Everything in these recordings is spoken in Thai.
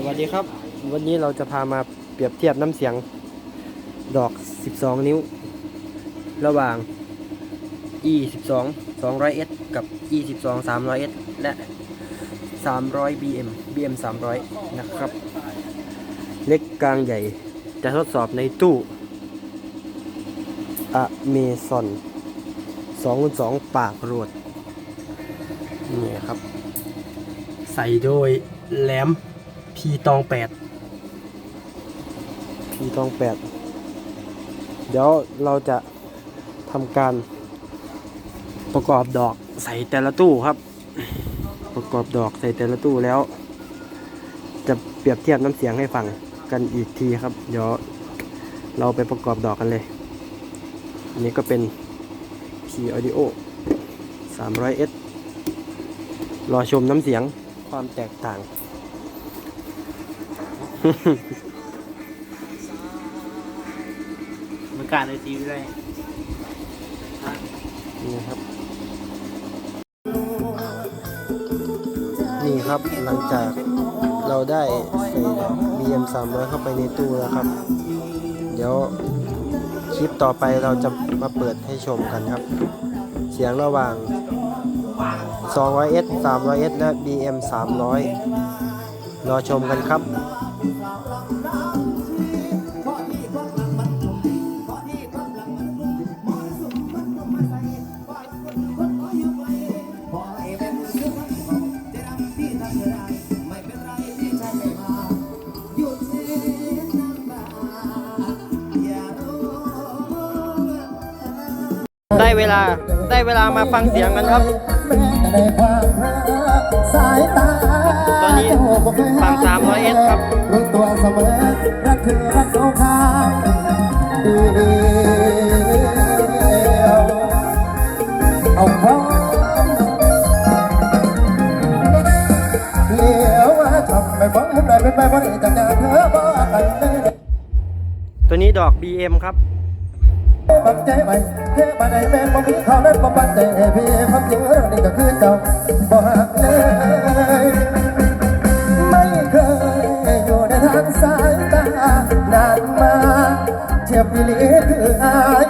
สวัสดีครับ วันนี้เราจะพามาเปรียบเทียบน้ำเสียงดอก 12 นิ้ว ระหว่าง e 12 200s กับ e 12 300s และ 300 bm bm 300 นะครับ เล็กกลางใหญ่จะทดสอบในตู้อเมซอน2 2ปากโรดนี่ครับ ใส่โดยแหลม พีตองแปดพีตองแปดเดี๋ยวเราจะทำการประกอบดอกใส่แต่ละตู้ครับ ประกอบดอกใส่แต่ละตู้แล้ว จะเปรียบเทียบน้ำเสียงให้ฟังกันอีกทีครับ เดี๋ยวเราไปประกอบดอกกันเลยอันนี้ก็เป็น P Audio 300S รอชมน้ำเสียงความแตกต่าง มันการเลยทีด้วยนี่ครับ นี่ครับหลังจากเราได้ใส่ BM 300เข้าไปในตู้แล้วครับ เดี๋ยวคลิปต่อไปเราจะมาเปิดให้ชมกันครับ เสียงระหว่าง 200S 300S และ BM 300 รอชมกันครับได้เวลาได้เวลามาฟังเสียงกันครับ สายตาตอนนี้ฟัง300 S ครับรู้ตัวเสมอรักคือรักสงครามเดียวเอาพร้อมเลี้ยวว่าทำไม่ฟังมุมใดเป็นไปบ่ได้จากงานเธอบ่กันเลยตัวนี้ดอก BM ครับ บังใจไหมเทมาในแม่นบ่มีเขาเล่นบ่ปันใจให้พี่ความจริงเรื่องนี้ก็คือเจ้าบ่หักเลยไม่เคยอยู่ในทางสายตานานมาเทียบวิลีคืออาย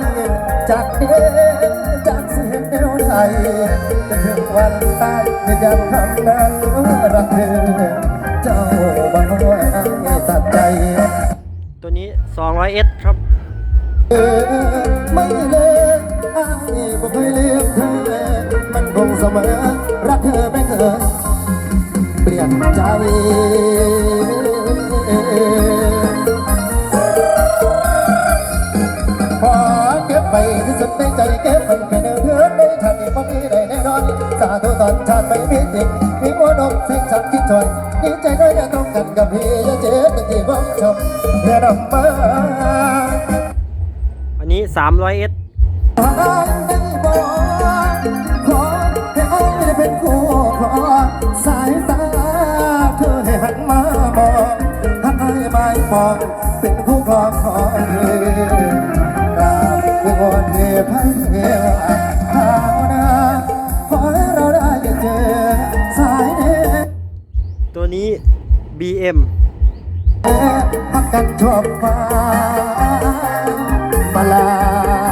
จากเด็กจากเสียงเดียวไทยจะถึงวันตายจะยังทำนั้นรักเธอเจ้าบังไว้ตัดใจ ตัวนี้ 200S ครับ อายบ่เคยลืมเธอมันคงเสมอ รักเธอไม่เคยเปลี่ยนใจขอเก็บไปที่สุดในใจเก็บมันแค่เดินเพื่อนในชาติบ่มีได้แน่นอน สาธุตอนชาติไม่มีจริงมีหัวนมสิ่งฉันคิดถอยดีใจด้วยจะต้องกันกับพี่จะเจ็บเป็นที่ความชมเพื่อนำมาอันนี้300เอง สายตาเธอให้หันมามองหันให้ไม่มองเป็นคู่ครองของเธอกราบวอนเทพให้เทวาภาวนาขอให้เราได้เจอสายเดตัวนี้ BM พักกันทั่วฟ้ามาลา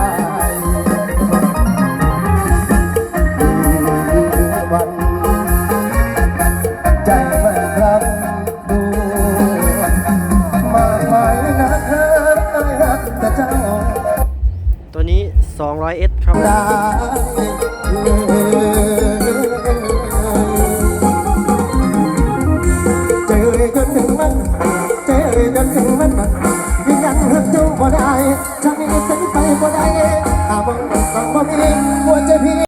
200S ครับเจอกันถึงมันเจอกันถึงมันมันยังหักเจ้าบ่ได้ฉันนี่เป็น